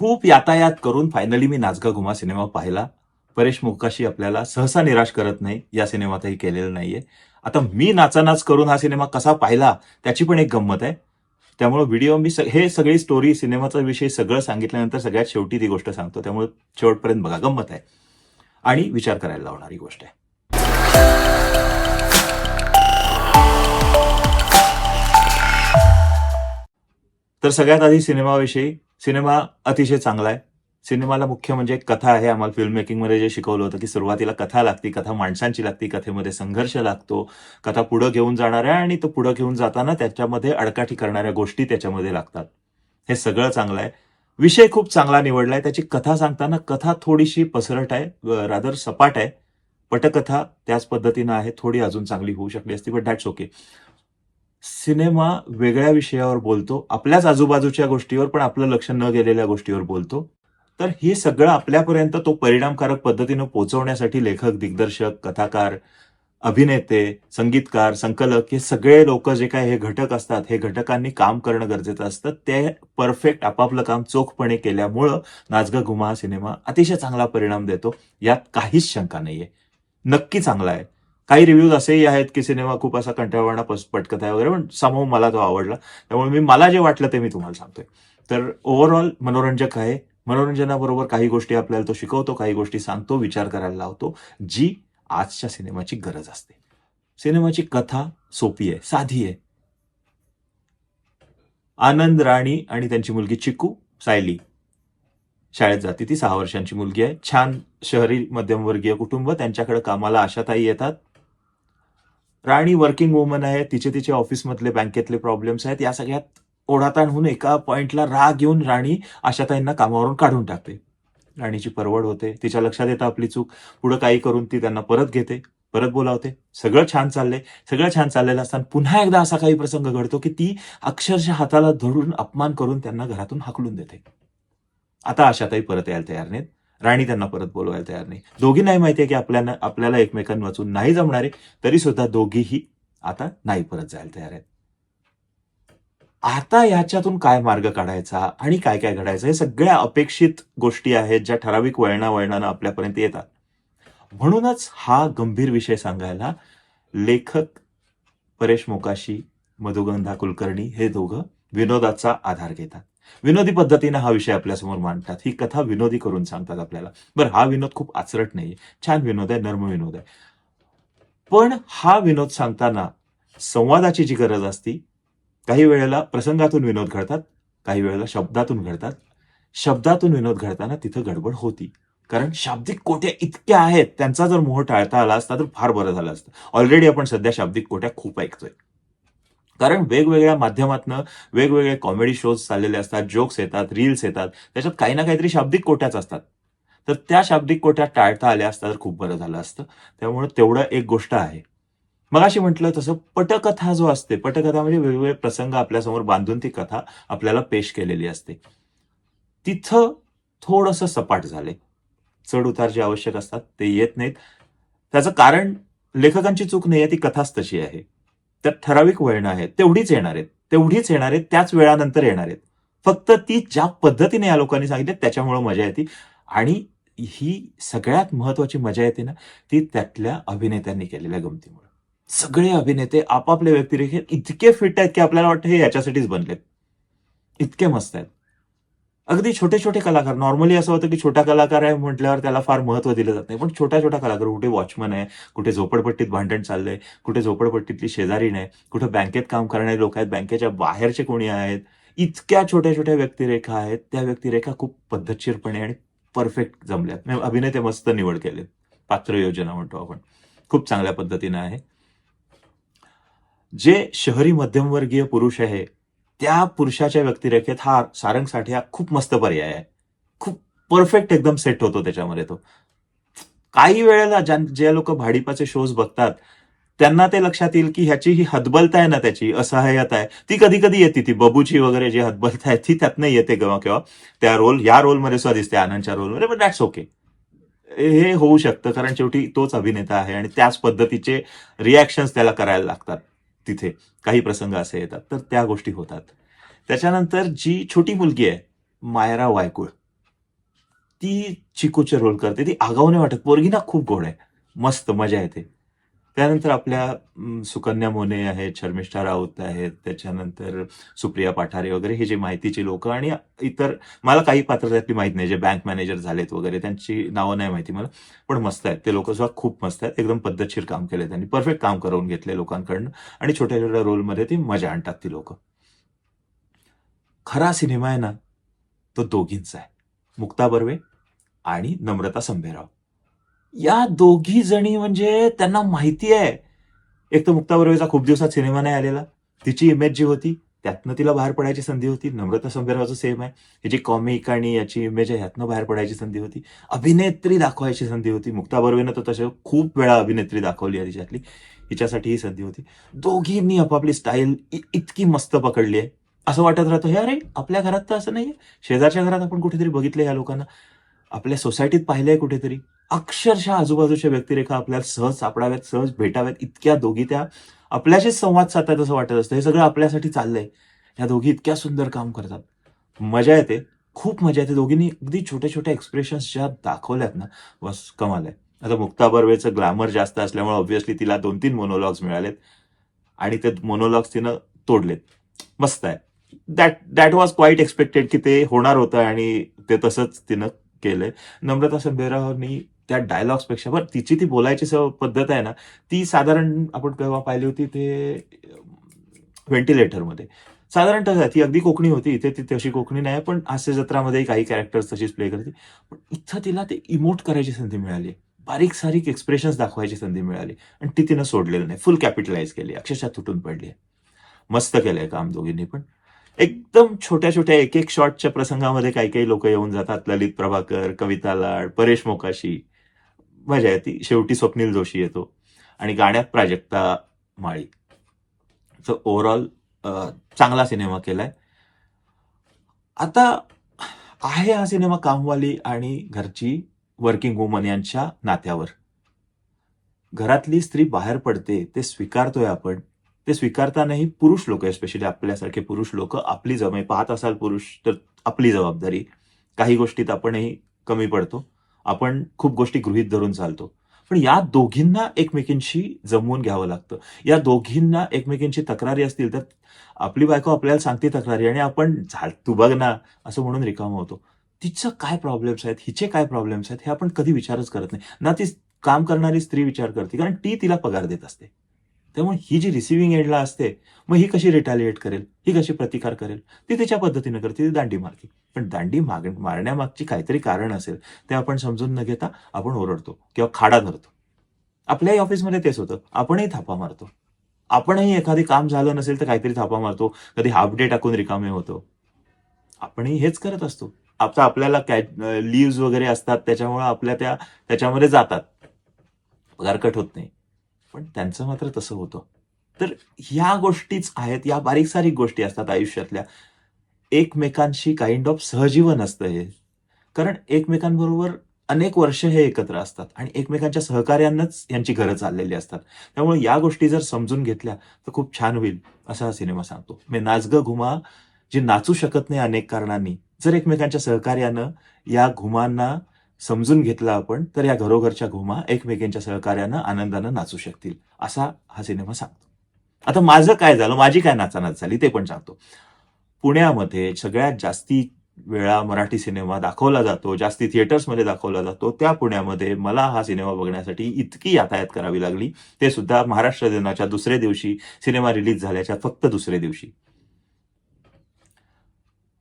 खूप यातायात करून फायनली मी नाचगा घुमा सिनेमा पाहिला. परेश मुकाशी आपल्याला सहसा निराश करत नाही या सिनेमातही केलेलं नाहीये. आता मी नाचानाच करून हा सिनेमा कसा पाहिला त्याची पण एक गंमत आहे. त्यामुळे व्हिडिओ मी हे सगळी स्टोरी सिनेमाचा विषय सगळं सांगितल्यानंतर सगळ्यात शेवटी ती गोष्ट सांगतो. त्यामुळे शेवटपर्यंत बघा गंमत आहे. आणि विचार करायला लावणारी गोष्ट आहे. तर सगळ्यात आधी सिनेमाविषयी सिनेमा अतिशय चांगला आहे. सिनेमाला मुख्य म्हणजे कथा आहे. आम्हाला फिल्म मेकिंगमध्ये जे शिकवलं होतं की सुरुवातीला कथा लागती कथा माणसांची लागती कथेमध्ये संघर्ष लागतो. कथा पुढं घेऊन जाणार आहे आणि तो पुढं घेऊन जाताना त्याच्यामध्ये अडकाठी करणाऱ्या गोष्टी त्याच्यामध्ये लागतात. हे सगळं चांगलं आहे. विषय खूप चांगला निवडलाय त्याची कथा सांगताना कथा थोडीशी पसरट आहे रादर सपाट आहे. पटकथा त्याच पद्धतीनं आहे. थोडी अजून चांगली होऊ शकली असती बट दॅट्स ओके सिनेमा वेगळ्या विषयावर बोलतो आपल्याच आजूबाजूच्या गोष्टीवर पण आपलं लक्ष न गेलेल्या गोष्टीवर बोलतो. तर हे सगळं आपल्यापर्यंत तो परिणामकारक पद्धतीनं पोहोचवण्यासाठी लेखक दिग्दर्शक कथाकार अभिनेते संगीतकार संकलक हे सगळे लोक जे काय हे घटक असतात हे घटकांनी काम करणं गरजेचं असतं. ते परफेक्ट आपापलं काम चोखपणे केल्यामुळं नाचगा घुमा हा सिनेमा अतिशय चांगला परिणाम देतो. यात काहीच शंका नाहीये. नक्की चांगला आहे. काही रिव्ह्यूज असेही आहेत की सिनेमा खूप असा कंटाळवाणा पस- पटकत आहे वगैरे पण समोर मला तो आवडला. त्यामुळे मी मला जे वाटलं ते मी तुम्हाला सांगतोय. तर ओव्हरऑल मनोरंजक आहे. मनोरंजनाबरोबर काही गोष्टी आपल्याला तो शिकवतो काही गोष्टी सांगतो विचार करायला लावतो जी आजच्या सिनेमाची गरज असते. सिनेमाची कथा सोपी आहे साधी आहे. आनंद राणी आणि त्यांची मुलगी चिकू सायली. शाळेत जाते ती सहा वर्षांची मुलगी आहे. छान शहरी मध्यमवर्गीय कुटुंब त्यांच्याकडे कामाला आशाताई येतात. राणी वर्किंग वुमन आहे तिचे तिचे ऑफिसमधले बँकेतले प्रॉब्लेम्स आहेत या सगळ्यात ओढाताण होऊन एका पॉइंटला राग येऊन राणी आशाताईंना कामावरून काढून टाकते. राणीची परवड होते तिच्या लक्षात येतं आपली चूक. पुढं काही करून ती त्यांना परत घेते परत बोलावते. सगळं छान चाललंय. सगळं छान चाललेलं असताना पुन्हा एकदा असा काही प्रसंग घडतो की ती अक्षरशः हाताला धरून अपमान करून त्यांना घरातून हाकलून देते. आता आशाताई परत यायला तयार नाहीत. राणी त्यांना परत बोलवायला तयार नाही. दोघींनाही माहितीये की आपल्याला आपल्याला एकमेकांवाचून नाही जमणारे तरी सुद्धा दोघीही आता नाही परत जायला तयार आहेत. आता याच्यातून काय मार्ग काढायचा आणि काय काय घडायचं हे सगळ्या अपेक्षित गोष्टी आहेत ज्या ठराविक वळणा वळणानं आपल्यापर्यंत येतात. म्हणूनच हा गंभीर विषय सांगायला लेखक परेश मोकाशी मधुगंधा कुलकर्णी हे दोघं विनोदाचा आधार घेतात. विनोदी पद्धतीने हा विषय आपल्यासमोर मांडतात. ही कथा विनोदी करून सांगतात आपल्याला. बरं हा विनोद खूप आचरट नाहीये छान विनोद आहे नर्म विनोद आहे. पण हा विनोद सांगताना संवादाची जी गरज असती काही वेळेला प्रसंगातून विनोद घडतात काही वेळेला शब्दातून घडतात. शब्दातून विनोद घडताना तिथं गडबड होती. कारण शाब्दिक कोट्या इतक्या आहेत त्यांचा जर मोह टाळता आला असता तर फार बरं झालं असतं. ऑलरेडी आपण सध्या शाब्दिक कोट्या खूप ऐकतोय. कारण वेगवेगळ्या माध्यमातनं वेगवेगळे कॉमेडी शोज चाललेले असतात जोक्स येतात रील्स येतात. त्याच्यात काही ना काहीतरी शाब्दिक कोट्याच असतात. तर त्या शाब्दिक कोट्या टाळता आल्या असता तर खूप बरं झालं असतं. त्यामुळे तेवढं एक गोष्ट आहे. मग अशी म्हटलं तसं पटकथा जो असते पटकथा म्हणजे वेगवेगळे प्रसंग आपल्यासमोर बांधून ती कथा आपल्याला पेश केलेली असते. तिथं थोडंसं सपाट झाले. चढ उतार जे आवश्यक असतात ते येत नाहीत. त्याचं कारण लेखकांची चूक नाही आहे ती कथाच तशी आहे. त्यात ठराविक वळणं आहेत तेवढीच येणार आहेत तेवढीच येणार आहेत त्याच वेळानंतर येणार आहेत. फक्त ती ज्या पद्धतीने या लोकांनी सांगितली त्याच्यामुळे मजा येते. आणि ही सगळ्यात महत्वाची मजा येते ना ती त्यातल्या अभिनेत्यांनी केलेल्या गमतीमुळे. सगळे अभिनेते आपापले व्यक्तिरेखे इतके फिट आहेत की आपल्याला वाटतं हे याच्यासाठीच बनलेत. इतके मस्त आहेत. अगदी छोटे छोटे कलाकार. नॉर्मली असं होतं की छोटा कलाकार आहे म्हटल्यावर त्याला फार महत्त्व दिलं जात नाही. पण छोटा छोटा कलाकार कुठे वॉचमन आहे कुठे झोपडपट्टीत भांडण चाललंय कुठे झोपडपट्टीतली शेजारी नाही कुठे बँकेत काम करणारे लोक आहेत बँकेच्या बाहेरचे कोणी आहेत इतक्या छोट्या छोट्या व्यक्तिरेखा आहेत त्या व्यक्तिरेखा खूप पद्धतशीरपणे आणि परफेक्ट जमल्यात. म्हणजे अभिनेते मस्त निवड केले पात्र योजना म्हणतो आपण. खूप चांगल्या पद्धतीनं आहे. जे शहरी मध्यमवर्गीय पुरुष आहे त्या पुरुषाच्या व्यक्तिरेखेत हा सारंगसाठी हा खूप मस्त पर्याय आहे. खूप परफेक्ट एकदम सेट होतो त्याच्यामध्ये तो. काही वेळेला ज्या जे लोक भाडीपाचे शोज बघतात त्यांना ते लक्षात येईल की ह्याची ही हतबलता आहे ना त्याची असहाय्यता आहे. ती कधी कधी येते ती बबूची वगैरे जी हतबलता आहे ती त्यातनं येते केव्हा केव्हा. त्या रोल या रोलमध्ये सुद्धा दिसते आनंदच्या रोलमध्ये पण दॅट्स ओके हे होऊ शकतं कारण शेवटी तोच अभिनेता आहे आणि त्याच पद्धतीचे रिॲक्शन्स त्याला करायला लागतात. तिथे काही प्रसंग असे येतात. तर त्या गोष्टी होतात. त्याच्यानंतर जी छोटी मुलगी आहे मायरा वायकुळ ती चिकूचे रोल करते. ती आगाऊ नाही वाटत पोरगी ना खूप गोड आहे. मस्त मजा येते. त्यानंतर आपल्या सुकन्या मोने आहेत शर्मिष्ठा राऊत आहेत त्याच्यानंतर सुप्रिया पाठारे वगैरे हे जे माहितीची लोक आणि इतर मला काही पात्र त्यातली माहीत नाही जे बँक मॅनेजर झालेत वगैरे त्यांची नावं नाही माहिती मला पण मस्त आहेत. ते लोक सुद्धा खूप मस्त आहेत. एकदम पद्धतशीर काम केले त्यांनी. परफेक्ट काम करून घेतले लोकांकडनं आणि छोट्या छोट्या रोलमध्ये ती मजा आणतात ती लोक. खरा सिनेमा आहे ना तो दोघींचा आहे. मुक्ता बर्वे आणि नम्रता संभेराव. या दोघी जणी म्हणजे त्यांना माहिती आहे. एक तर मुक्ता बर्वेचा खूप दिवसात सिनेमा नाही आलेला. तिची इमेज जी होती त्यातनं तिला बाहेर पडायची संधी होती. नम्रता संभेरावचं सेम आहे. ही जी कॉमिक आणि याची इमेज आहे ह्यातनं बाहेर पडायची संधी होती. अभिनेत्री दाखवायची संधी होती. मुक्ता बर्वेनं तर तसे खूप वेळा अभिनेत्री दाखवली आहे तिच्यातली. हिच्यासाठी ही संधी होती. दोघींनी आपापली स्टाईल इतकी मस्त पकडली आहे. असं वाटत राहतं हे अरे आपल्या घरात तर असं नाहीये. शेजारच्या घरात आपण कुठेतरी बघितलं या लोकांना. आपल्या सोसायटीत पाहिलंय कुठेतरी. अक्षरशः आजूबाजूच्या व्यक्तिरेखा आपल्याला सहज सापडाव्यात सहज भेटाव्यात. इतक्या दोघी त्या आपल्याशीच संवाद साधतात असं वाटत असतं. हे सगळं आपल्यासाठी चाललंय. ह्या दोघी इतक्या सुंदर काम करतात. मजा येते. खूप मजा येते. दोघींनी अगदी छोट्या छोट्या एक्सप्रेशन्स ज्या दाखवल्यात ना बस कमाल आहे. आता मुक्ता बर्वेचं ग्लॅमर जास्त असल्यामुळे ऑब्व्हियसली तिला दोन तीन मोनोलॉग्स मिळालेत. आणि ते मोनोलॉग्स तिनं तोडलेत. मस्त आहे. That that was quite expected की ते होणार होतं आणि ते तसंच तिनं केलंय. नम्रता संभेरावनी त्या डायलॉग्सपेक्षा बरं तिची ती बोलायची सव पद्धत आहे ना ती साधारण आपण केव्हा पाहिली होती ते व्हेंटिलेटरमध्ये साधारणतः ती अगदी कोकणी होती इथे ती तशी कोकणी नाही पण हास्य जत्रामध्ये काही कॅरेक्टर्स तशीच प्ले करते. पण इथं तिला ते इमोट करायची संधी मिळाली. बारीक सारीक एक्सप्रेशन्स दाखवायची संधी मिळाली. आणि ती तिनं सोडलेलं नाही. फुल कॅपिटलाइज केली. अक्षरशः तुटून पडली. आहे मस्त केलंय काम दोघींनी पण. एकदम छोट्या छोट्या एक एक शॉटच्या प्रसंगामध्ये काही काही लोक येऊन जातात. ललित प्रभाकर कविता लाड परेश मोकाशी. मजा येते शेवटी स्वप्नील जोशी येतो आणि गाण्यात प्राजक्ता माळी सो ओव्हरऑल चांगला सिनेमा केलाय. आता आहे हा सिनेमा कामवाली आणि घरची वर्किंग वुमन यांच्या नात्यावर. घरातली स्त्री बाहेर पडते ते स्वीकारतोय आपण. ते स्वीकारतानाही पुरुष लोक स्पेशली आपल्यासारखे पुरुष लोक आपली जमे पाहत असाल पुरुष तर आपली जबाबदारी. काही गोष्टीत आपणही कमी पडतो. आपण खूप गोष्टी गृहीत धरून चालतो. पण या दोघींना एकमेकींशी जमवून घ्यावं लागतं. या दोघींना एकमेकींची तक्रारी असतील तर आपली बायको आपल्याला सांगते तक्रारी आणि आपण "झाड, तू बघ ना असं म्हणून रिकाम होतो. तिचं काय प्रॉब्लेम्स आहेत? हिचे काय प्रॉब्लेम्स आहेत? हे आपण कधी विचारच करत नाही. ना ती काम करणारी स्त्री विचार करते कारण ती तिला पगार देत असते. त्यामुळे ही जी रिसिव्हिंग एडला असते मग ही कशी रिटॅलिएट करेल? ही कशी प्रतिकार करेल? ती तिच्या पद्धतीनं करते ती दांडी मारते. पण दांडी माग मारण्यामागची काहीतरी कारण असेल ते आपण समजून न घेता आपण ओरडतो किंवा खाडा धरतो. आपल्याही ऑफिसमध्ये तेच होतं. आपणही थापा मारतो. आपणही एखादी काम झालं नसेल तर काहीतरी थापा मारतो. कधी हाफ डे टाकून रिकामे होतो. आपणही हेच करत असतो. आता आपल्याला लिव्ज वगैरे असतात त्याच्यामुळे आपल्या त्या त्याच्यामध्ये जातात. पगार कट होत नाही. पण त्यांचं मात्र तसं होतं. तर ह्या गोष्टीच आहेत या बारीक सारीक गोष्टी असतात आयुष्यातल्या. एकमेकांशी काइंड ऑफ सहजीवन असतं हे. कारण एकमेकांबरोबर अनेक वर्ष हे एकत्र असतात आणि एकमेकांच्या सहकार्यांनाच यांची घरं चाललेली असतात. त्यामुळे या गोष्टी जर समजून घेतल्या तर खूप छान होईल असा हा सिनेमा सांगतो. मी नाचग घुमा जे नाचू शकत नाही अनेक कारणांनी जर एकमेकांच्या सहकार्यानं या घुमांना समजून घेतलं आपण तर या घरोघरच्या घुमा एकमेकांच्या सहकार्यानं आनंदानं नाचू शकतील असा हा सिनेमा सांगतो. आता माझं काय झालं? माझी काय नाचानाच झाली? ते पण सांगतो. पुण्यामध्ये सगळ्यात जास्ती वेळा मराठी सिनेमा दाखवला जातो जास्ती थिएटर्समध्ये दाखवला जातो त्या पुण्यामध्ये मला हा सिनेमा बघण्यासाठी इतकी यातायात करावी लागली. ते सुद्धा महाराष्ट्र दिनाच्या दुसऱ्या दिवशी सिनेमा रिलीज झाल्याच्या फक्त दुसऱ्या दिवशी.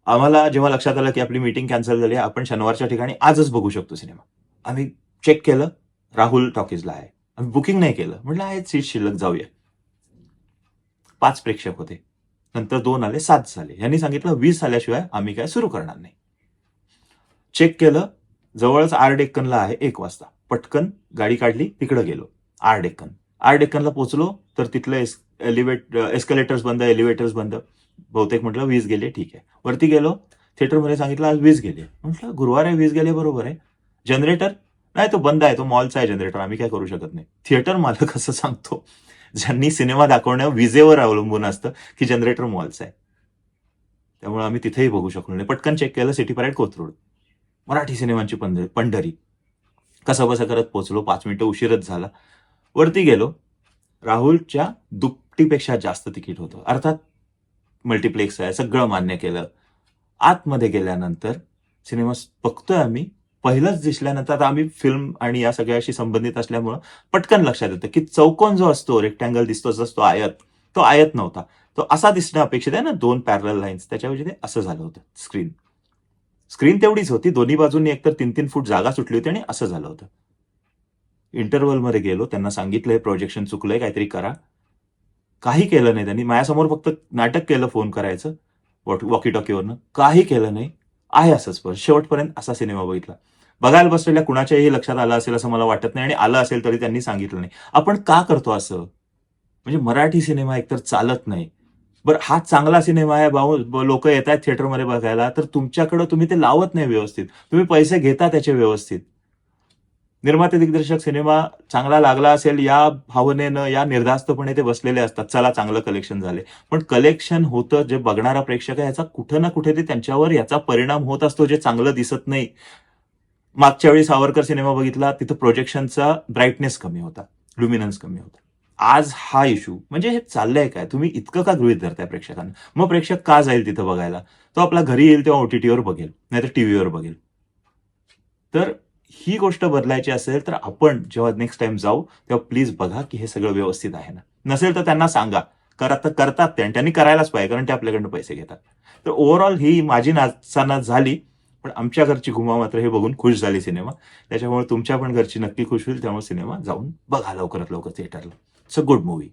आम्हाला जेव्हा लक्षात आलं की आपली मीटिंग कॅन्सल झाली आपण शनिवारच्या ठिकाणी आजच बघू शकतो सिनेमा. आम्ही चेक केलं राहुल टॉकीजला आहे. आम्ही बुकिंग नाही केलं. म्हटलं आहे सीट शिल्लक जाऊया. पाच प्रेक्षक होते. नंतर दोन आले सात झाले. यांनी सांगितलं वीस आल्याशिवाय आम्ही काय सुरू करणार नाही. चेक केलं. जवळच आर डेक्कनला आहे एक वाजता. पटकन गाडी काढली तिकडे गेलो. आर डेक्कन. आर डेक्कनला पोहोचलो तर तिथलं एस एलिवेट एस्कलेटर्स uh, बंद एलिव्हेटर्स बंद. बहुतेक म्हटलं वीज गेले ठीक आहे. वरती गेलो थिएटरमध्ये सांगितलं आज वीज गेली. म्हटलं गुरुवार आहे वीज गेले बरोबर आहे. जनरेटर नाही तो बंद आहे तो मॉलचा आहे जनरेटर आम्ही काय करू शकत नाही. थिएटर मालक असं सांगतो? ज्यांनी सिनेमा दाखवणं विजेवर अवलंबून असतं की जनरेटर मॉलचा आहे. त्यामुळे आम्ही तिथेही बघू शकलो नाही. पटकन चेक केलं सिटी पॅरेड कोथरूड मराठी सिनेमांची पंढ पंढरी. कसं बसं करत पोचलो पाच मिनिटं उशीरच झाला. वरती गेलो राहुलच्या दुपटीपेक्षा जास्त तिकीट होतं. अर्थात मल्टिप्लेक्स आहे सगळं मान्य केलं. आतमध्ये गेल्यानंतर सिनेमा बघतोय आम्ही. पहिलंच दिसल्यानंतर आता आम्ही फिल्म आणि या सगळ्याशी संबंधित असल्यामुळं पटकन लक्षात येतं की चौकोन जो असतो रेक्टँगल दिसतो जसं तो आयत. तो आयत नव्हता. तो असा दिसणं अपेक्षित आहे ना दोन पॅरल लाईन्स त्याच्याऐवजी ते असं झालं होतं स्क्रीन स्क्रीन तेवढीच होती. दोन्ही बाजूंनी एकतर तीन तीन फूट जागा सुटली होती आणि असं झालं होतं. इंटरव्हलमध्ये गेलो त्यांना सांगितलंय प्रोजेक्शन चुकलंय काहीतरी करा. काही केलं नाही त्यांनी. माझ्यासमोर फक्त नाटक केलं फोन करायचं वॉकी टॉकीवरनं काही केलं नाही. आहे असंच पण शेवटपर्यंत असा सिनेमा बघितला. बघायला बसलेल्या कुणाच्याही लक्षात आलं असेल असं मला वाटत नाही आणि आलं असेल तरी त्यांनी सांगितलं नाही. आपण का करतो असं? म्हणजे मराठी सिनेमा एकतर चालत नाही. बरं हा चांगला सिनेमा आहे भाऊ. लोक येत आहेत थिएटरमध्ये बघायला. तर तुमच्याकडं तुम्ही ते लावत नाही व्यवस्थित. तुम्ही पैसे घेता त्याचे व्यवस्थित. निर्माते दिग्दर्शक सिनेमा चांगला लागला असेल या भावनेनं या निर्धास्तपणे ते बसलेले असतात. चला चांगलं कलेक्शन झाले. पण कलेक्शन होतं जे बघणारा प्रेक्षक आहे याचा कुठं ना कुठे ते त्यांच्यावर याचा परिणाम होत असतो जे चांगलं दिसत नाही. मागच्या वेळी सावरकर सिनेमा बघितला तिथं प्रोजेक्शनचा ब्राईटनेस कमी होता ल्युमिनन्स कमी होता. आज हा इश्यू म्हणजे हे चाललंय काय? तुम्ही इतकं का गृहित धरताय प्रेक्षकांना? मग प्रेक्षक का जाईल तिथं बघायला? तो आपला घरी येईल तेव्हा ओटीटीवर बघेल नाहीतर टीव्हीवर बघेल. तर ही गोष्ट बदलायची असेल तर आपण जेव्हा नेक्स्ट टाइम जाऊ तेव्हा प्लीज बघा की हे सगळं व्यवस्थित आहे ना. नसेल तर त्यांना सांगा. करत करतात ते आणि त्यांनी करायलाच पाहिजे कारण ते आपल्याकडनं पैसे घेतात. तर ओव्हरऑल ही माझी नाचताना झाली पण आमच्या घरची घुमा मात्र हे बघून खुश झाली सिनेमा. त्याच्यामुळे तुमच्या पण घरची नक्की खुश होईल त्यामुळे सिनेमा जाऊन बघा लवकरात लवकर थिएटरला इट्स अ गुड मूवी